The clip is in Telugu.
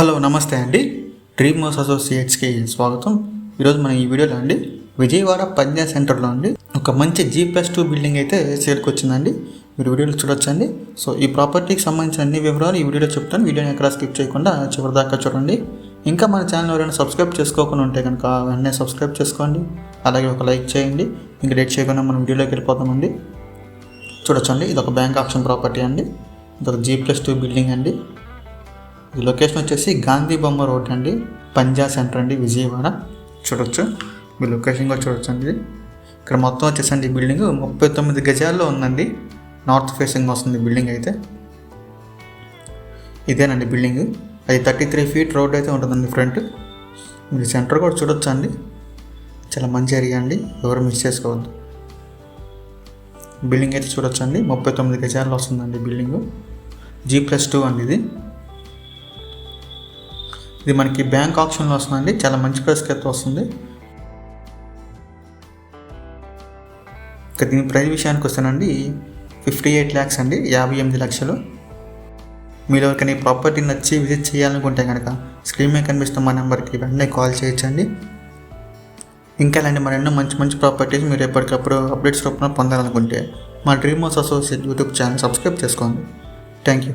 హలో నమస్తే అండి. డ్రీమ్ మోస్ అసోసియేట్స్కి స్వాగతం. ఈరోజు మనం ఈ వీడియోలో అండి విజయవాడ ప్రజ్ఞా సెంటర్లో అండి ఒక మంచి జీ ప్లస్ టూ బిల్డింగ్ అయితే చేరుకొచ్చిందండి. మీరు వీడియోలో చూడొచ్చండి. సో ఈ ప్రాపర్టీకి సంబంధించిన అన్ని వివరాలు ఈ వీడియోలో చెప్తాను. వీడియోని ఎక్కడ స్కిప్ చేయకుండా చివరి దాకా చూడండి. ఇంకా మన ఛానల్ ఎవరైనా సబ్స్క్రైబ్ చేసుకోకుండా ఉంటే కనుక వెంటనే సబ్స్క్రైబ్ చేసుకోండి. అలాగే ఒక లైక్ చేయండి. ఇంకా లేట్ చేయకుండా మనం వీడియోలోకి వెళ్ళిపోతామండి చూడొచ్చండి. ఇది ఒక బ్యాంక్ ఆప్షన్ ప్రాపర్టీ అండి. ఇది ఒక జీ ప్లస్ టూ బిల్డింగ్ అండి. ఈ లొకేషన్ వచ్చేసి గాంధీ బొమ్మ రోడ్ అండి. పంజా సెంటర్ అండి విజయవాడ. చూడొచ్చు. మీ లొకేషన్ కూడా చూడొచ్చు అండి. ఇక్కడ మొత్తం వచ్చేసండి ఈ బిల్డింగ్ ముప్పై తొమ్మిది గజాల్లో ఉందండి. నార్త్ ఫేసింగ్ వస్తుంది బిల్డింగ్ అయితే. ఇదేనండి బిల్డింగ్ అది థర్టీ త్రీ ఫీట్ రోడ్ అయితే ఉంటుందండి ఫ్రంట్ మీరు సెంటర్ కూడా చూడొచ్చు అండి. చాలా మంచి ఏరియా అండి. ఎవరు మిస్ చేసుకోవద్దు. బిల్డింగ్ అయితే చూడొచ్చు అండి. ముప్పై తొమ్మిది గజాల్లో వస్తుందండి బిల్డింగ్ జీ ప్లస్ టూ అండి ఇది. ఇది మనకి బ్యాంక్ ఆప్షన్లో వస్తుందండి. చాలా మంచి ప్రైస్కి అయితే వస్తుంది. ఇక దీని ప్రైస్ విషయానికి వస్తానండి. ఫిఫ్టీ ఎయిట్ ల్యాక్స్ అండి. యాభై ఎనిమిది లక్షలు. మీరు ఎవరికైనా ఈ ప్రాపర్టీ నచ్చి విజిట్ చేయాలనుకుంటే కనుక స్క్రీన్ మీద కనిపిస్తున్న మా నెంబర్కి వెంటనే కాల్ చేయొచ్చండి. ఇంకా ఇలాంటి మరెన్నో మంచి మంచి ప్రాపర్టీస్ మీరు ఎప్పటికప్పుడు అప్డేట్స్ రూపంలో పొందాలనుకుంటే మా dream house associate YouTube channel subscribe చేసుకోండి. Thank you.